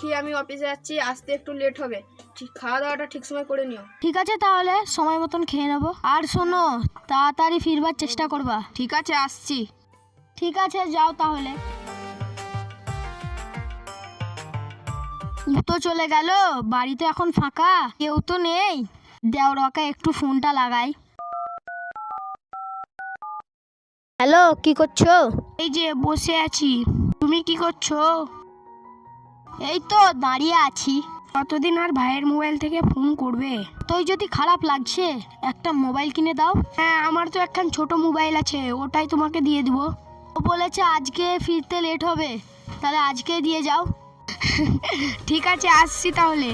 পাখি আমি অফিসে যাচ্ছি, আসতে একটু লেট হবে। ঠিক খাওয়া দাওয়াটা ঠিক সময় করে নিও। ঠিক আছে তাহলে, সময় মতন খেয়ে নেব। আর শোনো, তাড়াতাড়ি ফিরবার চেষ্টা করবা। ঠিক আছে, আসছি। ঠিক আছে, যাও তাহলে। তো চলে গেল বাড়িতে এখন ফাঁকা, কেউ তো নেই। দেওরাকে একটু ফোনটা লাগাই। হ্যালো, কি করছ? এই যে বসে আছি। তুমি কি করছ? এই তো দাঁড়িয়ে আছি। কতদিন আর ভাইয়ের মোবাইল থেকে ফোন করবে? তোই যদি খারাপ লাগছে, একটা মোবাইল কিনে দাও। হ্যাঁ আমার তো একখান ছোট মোবাইল আছে, ওটাই তোমাকে দিয়ে দিব। ও বলেছে আজকে ফিরতে লেট হবে, তাহলে আজকে দিয়ে যাও। ঠিক আছে, আসছি তাহলে।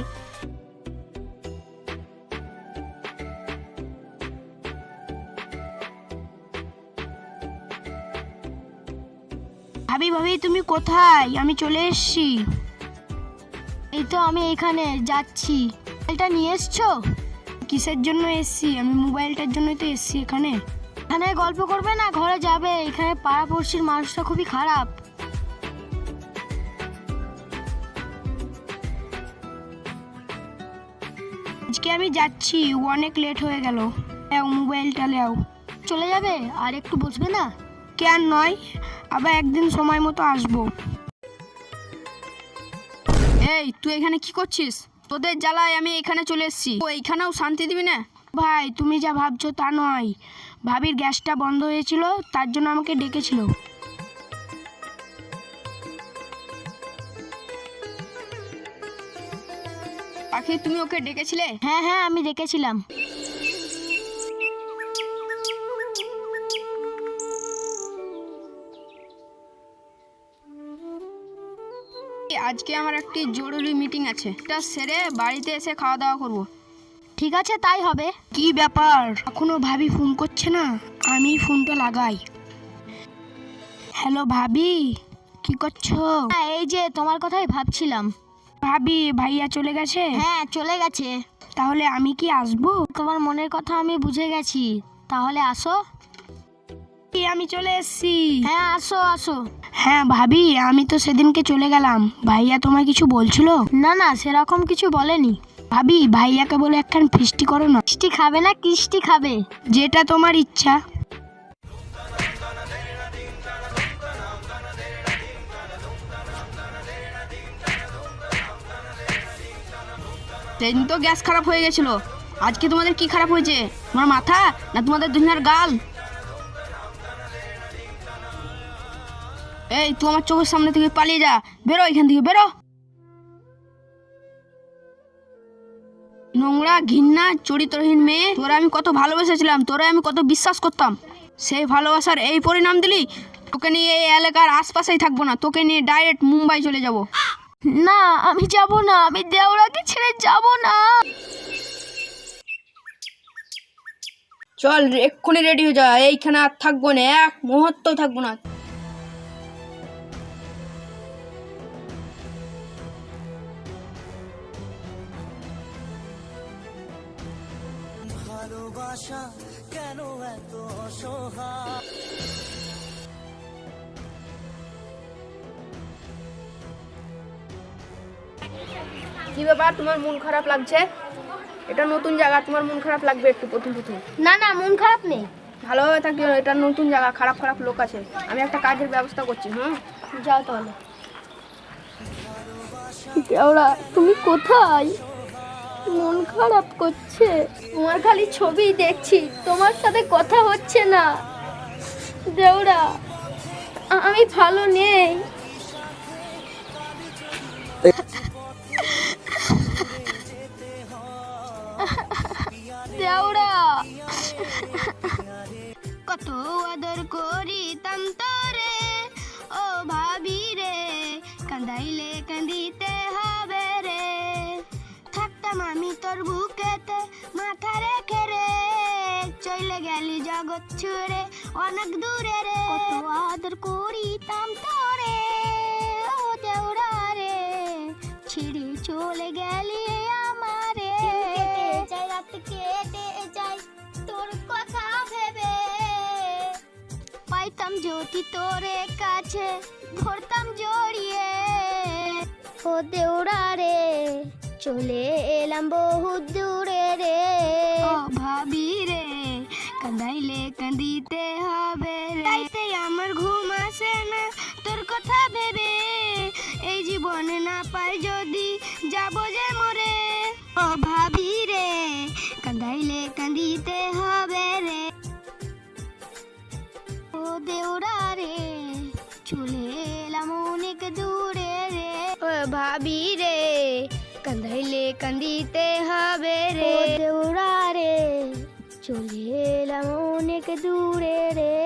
ভাবি ভাবি, তুমি কোথায়? আমি চলে এসেছি। এই তো আমি এখানে, যাচ্ছি। মোবাইলটা নিয়ে এসছো? কিসের জন্য এসেছি? আমি মোবাইলটার জন্যই তো এসেছি এখানে। এখানে গল্প করবে না? ঘরে যাবে। এখানে পাড়াপড়শির মানুষটা খুবই খারাপ। আজকে আমি যাচ্ছি। অনেক লেট হয়ে গেল। লেও মোবাইলটা লেও। চলে যাবে? আর একটু বসবে না? কেন নয়? আবার একদিন সময় মতো আসব। এই, তুই এখানে কি করছিস? তোদের জ্বালায় আমি এখানে চলে এসেছি। ও, এইখানেও শান্তি দিবি না? ভাই, তুমি যা ভাবছ তা নয়। ভাবির গ্যাসটা বন্ধ হয়েছিল, তার জন্য আমাকে ডেকেছিল। পাখি, তুমি ওকে ডেকেছিলে? হ্যাঁ হ্যাঁ আমি দেখেছিলাম আজকে আমার একটি জরুরি মিটিং আছে। এটা সেরে বাড়িতে এসে খাওয়া দাওয়া করব। ঠিক আছে তাই হবে। কি ব্যাপার? এখনও ভাবি ফোন করছে না। আমি ফোনটা লাগাই। হ্যালো ভাবি? কি করছ? হ্যাঁ এই যে তোমার কথাই ভাবছিলাম। ভাবি ভাইয়া চলে গেছে? হ্যাঁ চলে গেছে। তাহলে আমি কি আসব? তোমার মনের কথা আমি বুঝে গেছি। তাহলে আসো। এই, আমি চলে এসেছি। হ্যাঁ আসো আসো। হ্যাঁ ভাবি আমি তো সেদিনকে চলে গেলাম। ভাইয়া তোমায় কিছু বলছিল? না না সেরকম কিছু বলেনি। ভাবি ভাইয়াকে বলে একখান ফিস্টি করো না। কিষ্টি খাবে না কিষ্টি খাবে। যেটা তোমার ইচ্ছা। সেদিন তো গ্যাস খারাপ হয়ে গেছিল। আজকে তোমাদের কি খারাপ হয়েছে? তোমার মাথা না তোমাদের দুজনের গাল? এই তুই আমার চোখের সামনে থেকে পালিয়ে যা। বেরো এখান থেকে বেরো। নোংরা ঘৃণা চরিত্রহীন মেয়ে তোরা আমি কত ভালোবেসেছিলাম তোরা আমি কত বিশ্বাস করতাম। সেই ভালোবাসার এই পরিণাম দিলি তোকে নিয়ে এই এলাকার আশপাশেই থাকব না তোকে নিয়ে ডাইরেক্ট মুম্বাই চলে যাব। না আমি যাব না আমি দেওরাকে ছেড়ে যাব না। চল এক্ষুনি রেডি হয়ে যা এইখানে আর থাকব না এক মুহূর্ত থাকব না। ভালোবাসা কেন এত অসহায়? কি ব্যাপার তোমার মন খারাপ লাগছে? এটা নতুন জায়গা তোমার মন খারাপ লাগবে একটু প্রথম প্রথম। না না মন খারাপ নেই। ভালোভাবে থাকি এটা নতুন জায়গা খারাপ খারাপ লোক আছে। আমি একটা কাজের ব্যবস্থা করছি হুম? যাও তাহলে। তুমি কোথায়? মন খারাপ করছে। তোমার খালি ছবি দেখছি, তোমার সাথে কথা হচ্ছে না। দেওরা আমি ভালো নেই। কত আদর করিতাম তোরে ও ভাবি রে কান্দাইলে চলে গেলি জগৎ ছুড়ে অনেক দূরে রে। কত আদর করিতাম তোরে ও দেওরা রে। ছিড়ে চলে গেলি আমারে। যায় রাত কেটে যায় তোর কথা ভেবে। পাইতাম জ্যোতি তোরে কাছে ধরতাম জড়িয়ে। ও দেউরা রে চলে এলাম বহু দূরে রে। ভাবি কাঁদাইলে কাঁদিতে হবে তাইতে আমার ঘুম আসে না, তোর কথা ভেবে। এই জীবনে না পাই যদি যাব যে মরে। ও ভাবি রে কাঁদাইলে কাঁদিতে হবে রে। ও দেউরা রে, চলে এলাম অনেক দূরে রে। ও ভাবি রে কাঁদাইলে কান্দিতে হবে রে। ও দেউরা রে চলে এলাম অনেক দূরে রে।